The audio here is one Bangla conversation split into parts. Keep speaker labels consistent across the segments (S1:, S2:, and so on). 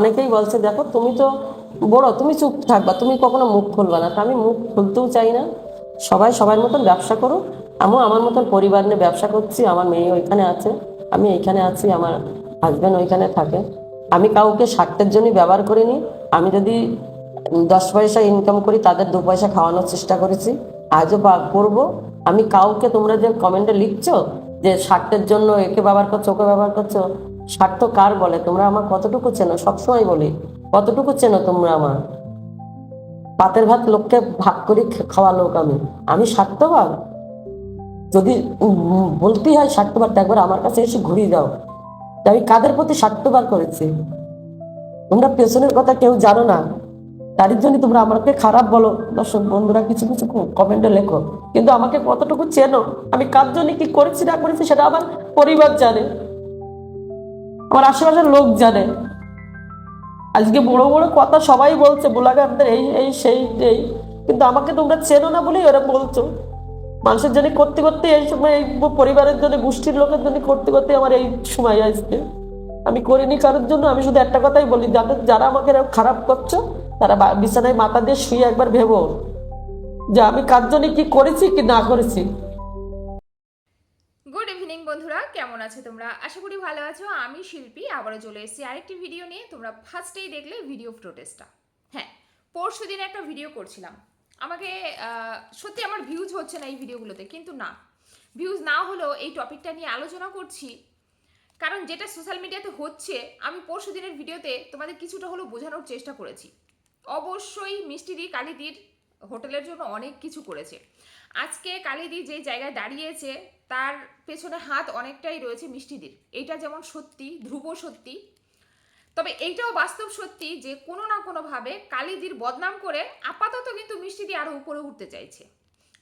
S1: অনেকেই বলছে, দেখো, তুমি তো বড়, তুমি চুপ থাকবা, তুমি কখনো মুখ খুলবা না। আমি মুখ খুলতেও চাই না। সবাই সবার মতন ব্যবসা করো আমিও আমার মতন পরিবার নিয়ে ব্যবসা করছি, আমার মেয়ে ওইখানে আছে, আমি এইখানে আছি, আমার হাজব্যান্ড ওইখানে থাকে। আমি কাউকে স্বার্থের জন্যই ব্যবহার করিনি। আমি যদি দশ পয়সা ইনকাম করি, তাদের দু পয়সা খাওয়ানোর চেষ্টা করেছি। আজও করব। আমি কাউকে তোমরা যে কমেন্টে লিখছো যে, স্বার্থের জন্য একে ব্যবহার করছ, ওকে ব্যবহার করছ স্বার্থ কার বলে, তোমরা আমার কতটুকু চেনো? সবসময় বলি, কতটুকু চেনো তোমরা আমার? পাতের ভাত লোককে ভাগ করে খাওয়া লোক আমি। আমি স্বার্থবান যদি বলতেই হয় স্বার্থবার একবার আমার কাছে এসে ঘুরিয়ে দাও। আমি কাদের প্রতি স্বার্থবার করেছি? তোমরা পেছনের কথা কেউ জানো না। তার জন্য তোমরা আমাকে খারাপ বলো। দর্শক, বন্ধুরা, কিছু কিছু কমেন্টে লেখো। কিন্তু আমাকে কতটুকু চেনো? আমি কার জন্য কি করেছি, না করেছি, সেটা আমার পরিবার জানে। আমার আশেপাশের লোক জানে। আজকে বড় বড় কথা সবাই বলছে বোলাগারদের এই এই, সেই, এই। কিন্তু আমাকে তোমরা চেনো না বলেই ওরা বলছো। মানুষের জন্য করতে করতে এই সময় এই পরিবারের জন্য, গোষ্ঠীর লোকের জন্য করতে করতে আমার এই সময় আসবে আমি করিনি কারোর জন্য, আমি শুধু একটা কথাই বলি যারা আমাকে খারাপ করছ, তারা বিছানায় মাথা দিয়ে শুয়ে একবার ভেবো। যে আমি কার জন্য কি করেছি কি না করেছি।
S2: কেমন আছো তোমরা? আশা করি ভালো আছো। আমি শিল্পী, আবারও চলে এসেছি আরেকটি ভিডিও নিয়ে। তোমরা ফার্স্টেই দেখলে ভিডিও প্রোটেস্টটা হ্যাঁ পরশু দিন একটা ভিডিও করছিলাম। আমাকে সত্যি আমার ভিউজ হচ্ছে না এই ভিডিওগুলোতে কিন্তু না। ভিউজ না হলেও এই টপিকটা নিয়ে আলোচনা করছি। কারণ যেটা সোশ্যাল মিডিয়াতে হচ্ছে, আমি পরশু দিনের ভিডিওতে তোমাদের কিছুটা হলেও বোঝানোর চেষ্টা করেছি। অবশ্যই মিষ্টি মিষ্টিদি কালিদির হোটেলের জন্য অনেক কিছু করেছে। আজকে কালিদি যে জায়গায় দাঁড়িয়েছে, তার পেছনে হাত অনেকটাই রয়েছে মিষ্টিদির। এইটা যেমন সত্যি, ধ্রুব সত্যি। তবে এইটাও বাস্তব সত্যি যে কোনো না কোনোভাবে কালিদির বদনাম করে আপাতত কিন্তু মিষ্টিদি আরও উপরে উঠতে চাইছে।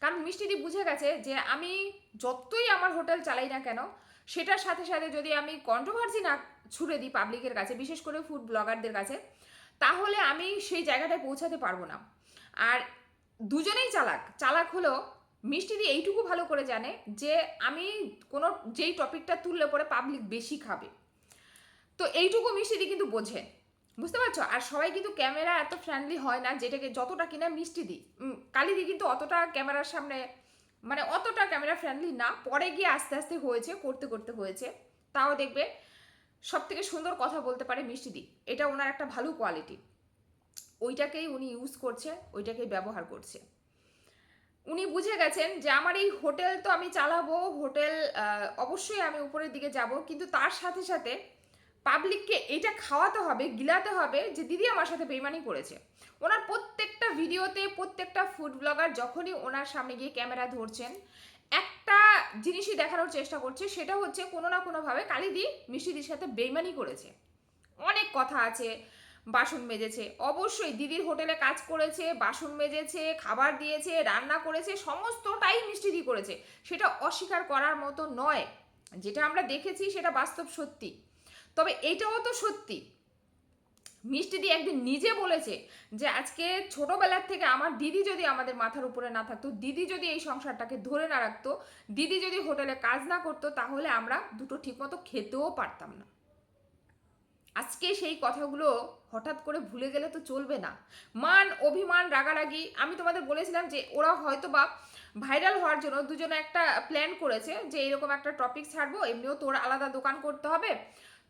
S2: কারণ মিষ্টিদি বুঝে গেছে যে আমি যতই আমার হোটেল চালাই না কেন, সেটার সাথে সাথে যদি আমি কন্ট্রোভার্সি না ছুড়ে দিই পাবলিকের কাছে, বিশেষ করে ফুড ব্লগারদের কাছে, তাহলে আমি সেই জায়গাটায় পৌঁছাতে পারব না। আর দুজনেই চালাক। চালাক হলো মিষ্টিদি এইটুকু ভালো করে জানে যে আমি কোনো যেই টপিকটা তুললে পরে পাবলিক বেশি খাবে। তো এইটুকু মিষ্টিদি কিন্তু বোঝে। বুঝতে পারছ? আর সবাই কিন্তু ক্যামেরা এত ফ্রেন্ডলি হয় না যেটাকে যতটা কিনা মিষ্টিদি কালিদি কিন্তু অতটা ক্যামেরার সামনে মানে অতটা ক্যামেরা ফ্রেন্ডলি না। পরে গিয়ে আস্তে আস্তে হয়েছে, করতে করতে হয়েছে। তাও দেখবে সব থেকে সুন্দর কথা বলতে পারে মিষ্টি মিষ্টিদি এটা ওনার একটা ভালো কোয়ালিটি ওইটাকেই উনি ইউজ করছে, ওইটাকেই ব্যবহার করছে। উনি বুঝে গেছেন যে আমার এই হোটেল তো আমি চালাবো, হোটেল অবশ্যই আমি উপরের দিকে যাব। কিন্তু তার সাথে সাথে পাবলিককে এটা খাওয়াতে হবে, গিলাতে হবে যে দিদি আমার সাথে বেইমানি করেছে। ওনার প্রত্যেকটা ভিডিওতে প্রত্যেকটা ফুড ব্লগার যখনই ওনার সামনে গিয়ে ক্যামেরা ধরছেন, একটা জিনিসই দেখানোর চেষ্টা করছে, সেটা হচ্ছে কোনো না কোনোভাবে কালিদি মিষ্টিদির সাথে বেইমানি করেছে। অনেক কথা আছে বাসন মেজেছে। অবশ্যই দিদির হোটেলে কাজ করেছে, বাসন মেজেছে, খাবার দিয়েছে, রান্না করেছে, সমস্তটাই মিষ্টিদি করেছে। সেটা অস্বীকার করার মতো নয়। যেটা আমরা দেখেছি সেটা বাস্তব সত্যি। তবে এটাও তো সত্যি। মিষ্টিদি একদিন নিজে বলেছে যে, আজকে ছোটবেলার থেকে আমার দিদি যদি আমাদের মাথার উপরে না থাকতো, দিদি যদি এই সংসারটাকে ধরে না রাখতো, দিদি যদি হোটেলে কাজ না করতো, তাহলে আমরা দুটো ঠিকমতো খেতেও পারতাম না। আজকে সেই কথাগুলো হঠাৎ করে ভুলে গেলে তো চলবে না। মান, অভিমান, রাগারাগি, আমি তোমাদের বলেছিলাম যে ওরা হয়তো বা ভাইরাল হওয়ার জন্য দুজনে একটা প্ল্যান করেছে যে এরকম একটা টপিক ছাড়বো, এমনিও তোর আলাদা দোকান করতে হবে।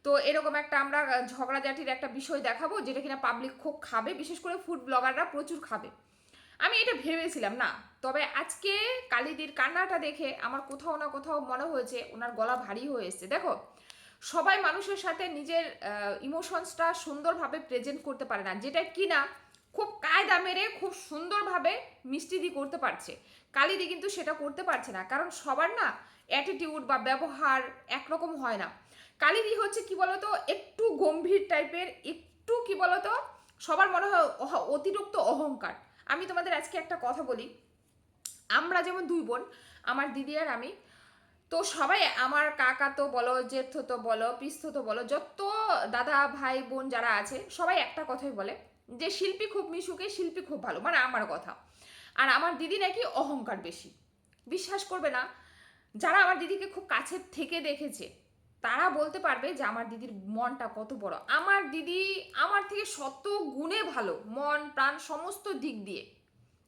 S2: তো এরকম একটা আমরা ঝগড়াঝাটির একটা বিষয় দেখাবো যেটা কিনা পাবলিক খুব খাবে, বিশেষ করে ফুড ব্লগাররা প্রচুর খাবে। আমি এটা ভেবেছিলাম না, তবে আজকে কালিদির কান্নাটা দেখে আমার কোথাও না কোথাও মনে হয়েছে ওনার গলা ভারী হয়ে এসছে। দেখো সবাই মানুষের সাথে নিজের ইমোশনসটা সুন্দরভাবে প্রেজেন্ট করতে পারে না, যেটা কি না খুব কায়দা মেরে খুব সুন্দরভাবে মিষ্টিদি করতে পারছে। কালিদি কিন্তু সেটা করতে পারছে না, কারণ সবার না অ্যাটিটিউড বা ব্যবহার একরকম হয় না। কালিদি হচ্ছে কি বলতো, একটু গম্ভীর টাইপের, একটু কি বলতো, সবার মনে হয় অতিরিক্ত অহংকার। আমি তোমাদের আজকে একটা কথা বলি। আমরা যেমন দুই বোন, আমার দিদি আর আমি তো সবাই আমার কাকা তো বলো জেঠু তো বলো পিস্থ তো বলো, যত দাদা, ভাই, বোন যারা আছে, সবাই একটা কথাই বলে যে শিল্পী খুব মিশুকে, শিল্পী খুব ভালো মানে আমার কথা। আর আমার দিদি নাকি অহংকার বেশি। বিশ্বাস করবে না, যারা আমার দিদিকে খুব কাছের থেকে দেখেছে, তারা বলতে পারবে যে আমার দিদির মনটা কত বড়। আমার দিদি আমার থেকে শত গুণে ভালো, মন, প্রাণ, সমস্ত দিক দিয়ে।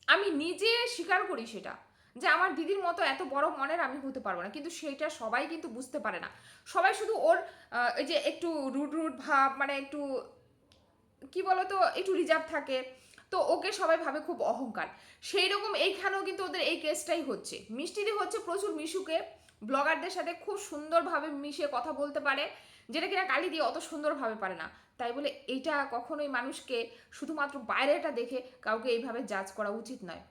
S2: আমি নিজে স্বীকার করি সেটা। যে আমার দিদির মতো এত বড় মনের আমি হতে পারব না। কিন্তু সেটা সবাই কিন্তু বুঝতে পারে না। সবাই শুধু ওর এই যে একটু রুট রুট ভাব মানে একটু, কি বলতো, একটু রিজার্ভ থাকে। তো ওকে সবাই ভাবে খুব অহংকার। সেই রকম এইখানেও কিন্তু ওদের এই কেসটাই হচ্ছে। মিষ্টিদি হচ্ছে প্রচুর মিশুকে, ব্লগারদের সাথে খুব সুন্দরভাবে মিশে কথা বলতে পারে, যেটা কিনা কালি দিয়ে অত সুন্দরভাবে পারে না। তাই বলে এইটা কখনোই মানুষকে শুধুমাত্র বাইরেটা দেখে কাউকে এইভাবে জাজ করা উচিত নয়।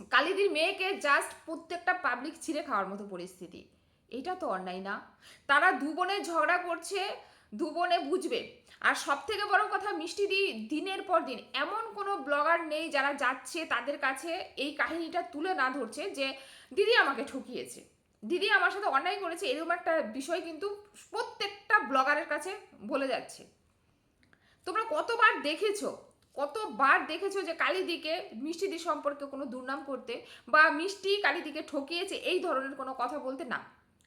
S2: কালিদির মেয়েকে জাস্ট প্রত্যেকটা পাবলিক ছিঁড়ে খাওয়ার মতো পরিস্থিতি। এটা তো অন্যায় না। তারা দু বোনে ঝগড়া করছে, দু বোনে বুঝবে। আর সব থেকে বড় কথা, মিষ্টি দি, দিনের পর দিন এমন কোনো ব্লগার নেই যারা যাচ্ছে তাদের কাছে এই কাহিনীটা তুলে না ধরছে যে, দিদি আমাকে ঠকিয়েছে। দিদি আমার সাথে অন্যায় করেছে। এরকম একটা বিষয় কিন্তু প্রত্যেকটা ব্লগারের কাছে বলে যাচ্ছে। তোমরা কতবার দেখেছ কতবার দেখেছ যে কালিদিকে মিষ্টিদি সম্পর্কে কোনো দুর্নাম করতে বা মিষ্টি কালিদিকে ঠকিয়েছে এই ধরনের কোনো কথা বলতে? না।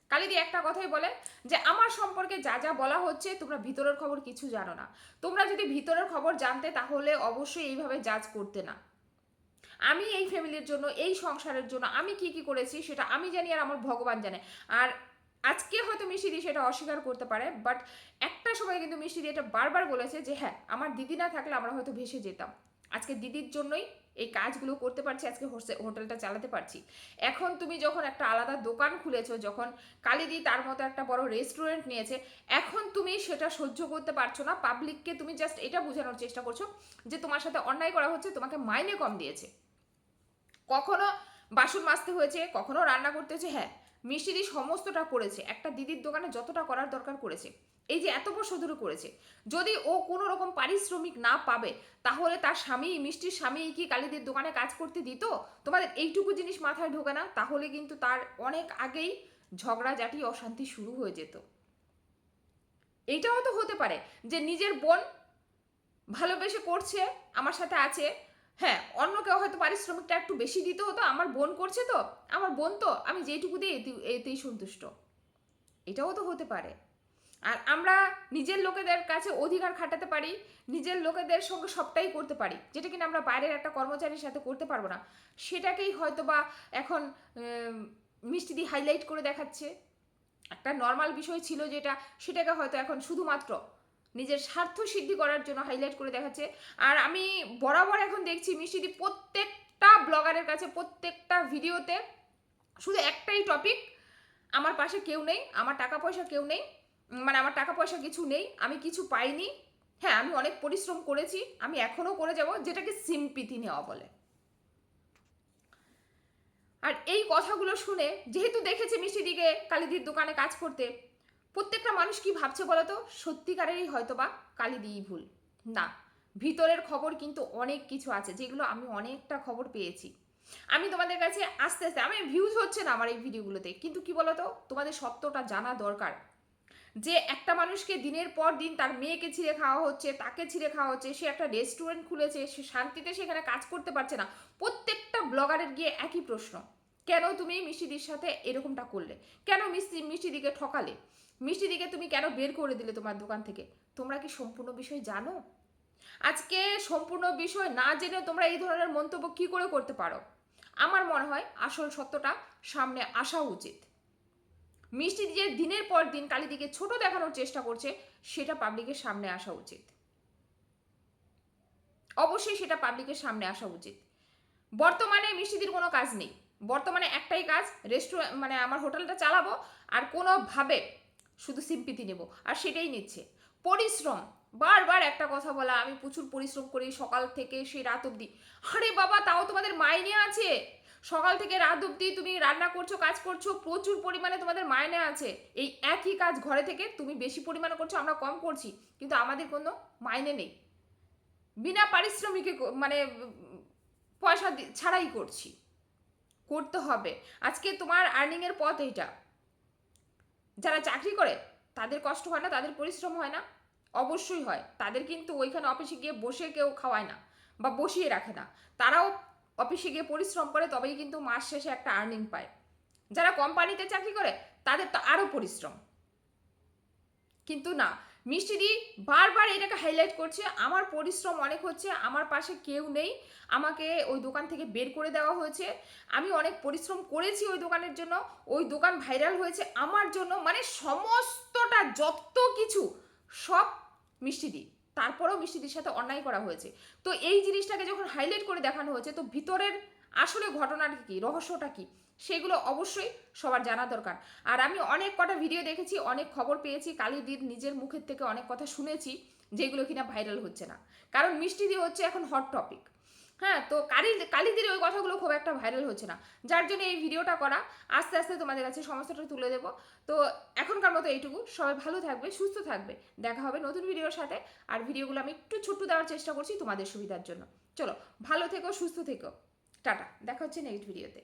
S2: কালিদি একটা কথাই বলে যে, আমার সম্পর্কে যা যা বলা হচ্ছে তোমরা ভিতরের খবর কিছু জানো না। তোমরা যদি ভিতরের খবর জানতে, তাহলে অবশ্যই এইভাবে জাজ করতে না। আমি এই ফ্যামিলির জন্য, এই সংসারের জন্য আমি কি কি করেছি সেটা আমি জানি আর আমার ভগবান জানে। আর আজকে হয়তো মিষ্টি দিয়ে সেটা অস্বীকার করতে পারে বাট একটা সময় কিন্তু মিষ্টি দিয়ে এটা বারবার বলেছে যে হ্যাঁ আমার দিদি না থাকলে আমরা হয়তো ভেসে যেতাম। আজকে দিদির জন্যই এই কাজগুলো করতে পারছি, আজকে হোটেলটা চালাতে পারছি। এখন তুমি যখন একটা আলাদা দোকান খুলেছো, যখন কালিদি তার মতো একটা বড় রেস্টুরেন্ট নিয়েছে, এখন তুমি সেটা সহ্য করতে পারছ না পাবলিককে তুমি জাস্ট এটা বোঝানোর চেষ্টা করছ যে, তোমার সাথে অন্যায় করা হচ্ছে, তোমাকে মাইনে কম দিয়েছে। কখনো বাসন মাজতে হয়েছে, কখনো রান্না করতে হয়েছে হ্যাঁ মিষ্টিদি সমস্তটা করেছে। একটা দিদির দোকানে যতটা করার দরকার করেছে। এই যে এত বছর ধরে করেছে। যদি ও কোনো রকম পারিশ্রমিক না পাবে, তাহলে তার স্বামী, মিষ্টির স্বামী কি কালীদের দোকানে কাজ করতে দিত? তোমাদের এইটুকু জিনিস মাথায় ঢোকে না? তাহলে কিন্তু তার অনেক আগেই ঝগড়াঝাটি, অশান্তি শুরু হয়ে যেত। এইটাও তো হতে পারে যে নিজের বোন ভালোবেসে করছে, আমার সাথে আছে হ্যাঁ অন্য কেউ হয়তো পারিশ্রমিকটা একটু বেশি দিতে হতো, আমার বোন করছে তো, আমার বোন তো, আমি যেইটুকু দিই এতে- এতেই সন্তুষ্ট। এটাও তো হতে পারে। আর আমরা নিজের লোকেদের কাছে অধিকার খাটাতে পারি, নিজের লোকেদের সঙ্গে সবটাই করতে পারি, যেটা কিনা আমরা বাইরের একটা কর্মচারীর সাথে করতে পারব না। সেটাকেই হয়তো বা এখন মিষ্টি দিয়ে হাইলাইট করে দেখাচ্ছে। একটা নর্মাল বিষয় ছিল যেটা, সেটাকে হয়তো এখন শুধুমাত্র নিজের স্বার্থ সিদ্ধি করার জন্য হাইলাইট করে দেখাচ্ছে। আর আমি বরাবর এখন দেখছি মিষ্টিদি প্রত্যেকটা ব্লগারের কাছে, প্রত্যেকটা ভিডিওতে শুধু একটাই টপিক আমার পাশে কেউ নেই, আমার টাকা পয়সা কেউ নেই মানে আমার টাকা পয়সা কিছু নেই, আমি কিছু পাইনি। হ্যাঁ আমি অনেক পরিশ্রম করেছি, আমি এখনও করে যাব, যেটাকে সিম্পিতি নেওয়া বলে। আর এই কথাগুলো শুনে, যেহেতু দেখেছে মিষ্টিদিকে কালিদির দোকানে কাজ করতে প্রত্যেকটা মানুষ কি ভাবছে বলতো? সত্যিকারেরই হয়তো বা কালিদিই ভুল। না, ভিতরের খবর কিন্তু অনেক কিছু আছে, যেগুলো আমি অনেকটা খবর পেয়েছি। আমি তোমাদের কাছে আস্তে আস্তে আমি ভিউজ হচ্ছে না আমার এই ভিডিওগুলোতে, কিন্তু কি বলতো? তোমাদের সত্যটা জানা দরকার। যে একটা মানুষকে দিনের পর দিন তার মেয়েকে ছিঁড়ে খাওয়া হচ্ছে, তাকে ছিঁড়ে খাওয়া হচ্ছে, সে একটা রেস্টুরেন্ট খুলেছে, সে শান্তিতে সেখানে কাজ করতে পারছে না, প্রত্যেকটা ব্লগারের গিয়ে একই প্রশ্ন। কেন তুমি মিষ্টিদির সাথে এরকমটা করলে? কেন মিষ্টি মিষ্টিদিকে ঠকালে? মিষ্টিদিকে তুমি কেন বের করে দিলে তোমার দোকান থেকে? তোমরা কি সম্পূর্ণ বিষয় জানো? আজকে সম্পূর্ণ বিষয় না জেনে তোমরা এই ধরনের মন্তব্য কি করে করতে পারো? আমার মনে হয় আসল সত্যটা সামনে আসা উচিত। মিষ্টি যে দিনের পর দিন কালিদিকে ছোট দেখানোর চেষ্টা করছে, সেটা পাবলিকের সামনে আসা উচিত। অবশ্যই সেটা পাবলিকের সামনে আসা উচিত। বর্তমানে মিষ্টিদির কোনো কাজ নেই। বর্তমানে একটাই কাজ রেস্টুরেন্ট মানে আমার হোটেলটা চালাবো আর কোনোভাবে শুধু সিম্পিতি নেব। আর সেটাই নিচ্ছে। পরিশ্রম, বারবার একটা কথা বলা, আমি প্রচুর পরিশ্রম করি সকাল থেকে সেই রাত অবধি। আরে বাবা, তাও তোমাদের মাইনে আছে? সকাল থেকে রাত অবধি তুমি রান্না করছ, কাজ করছ, প্রচুর পরিমাণে তোমাদের মাইনে আছে। এই একই কাজ ঘরে থেকে তুমি বেশি পরিমাণে করছ, আমরা কম করছি, কিন্তু আমাদের কোনো মাইনে নেই। বিনা পারিশ্রমিকে মানে পয়সা ছাড়াই করছি। করতে হবে। আজকে তোমার আর্নিংয়ের পথ এইটা। যারা চাকরি করে, তাদের কষ্ট হয় না, তাদের পরিশ্রম হয় না। অবশ্যই হয়। তাদের কিন্তু ওইখানে অফিসে গিয়ে বসে কেউ খাওয়ায় না বা বসিয়ে রাখে না। তারাও অফিসে গিয়ে পরিশ্রম করে, তবেই কিন্তু মাস শেষে একটা আর্নিং পায়। যারা কোম্পানিতে চাকরি করে, তাদের তো আরও পরিশ্রম। কিন্তু না মিষ্টি দি, বারবার এটাকে হাইলাইট করছে। আমার পরিশ্রম অনেক হচ্ছে, আমার পাশে কেউ নেই। আমাকে ওই দোকান থেকে বের করে দেওয়া হয়েছে। আমি অনেক পরিশ্রম করেছি ওই দোকানের জন্য। ওই দোকান ভাইরাল হয়েছে আমার জন্য। মানে সমস্তটা, যত কিছু, সব মিষ্টি দি। তারপরেও মিষ্টিদির সাথে অন্যায় করা হয়েছে। তো এই জিনিসটাকে যখন হাইলাইট করে দেখানো হয়েছে, তো ভিতরের আসলে ঘটনাটা কি, রহস্যটা কি? সেগুলো অবশ্যই সবার জানা দরকার। আর আমি অনেক কটা ভিডিও দেখেছি, অনেক খবর পেয়েছি, কালিদির নিজের মুখের থেকে অনেক কথা শুনেছি, যেগুলো কিনা ভাইরাল হচ্ছে না। কারণ মিষ্টি দিয়ে হচ্ছে এখন হট টপিক হ্যাঁ তো কালি কালিদির ওই কথাগুলো খুব একটা ভাইরাল হচ্ছে না। যার জন্য এই ভিডিওটা করা, আস্তে আস্তে তোমাদের কাছে সমস্যাটা তুলে দেবো। তো এখনকার মতো এইটুকু। সবাই ভালো থাকবে, সুস্থ থাকবে। দেখা হবে নতুন ভিডিওর সাথে। আর ভিডিওগুলো আমি একটু ছোট্ট দেওয়ার চেষ্টা করছি তোমাদের সুবিধার জন্য। চলো, ভালো থেকো, সুস্থ থেকো। টাটা। দেখা হচ্ছে নেক্সট ভিডিওতে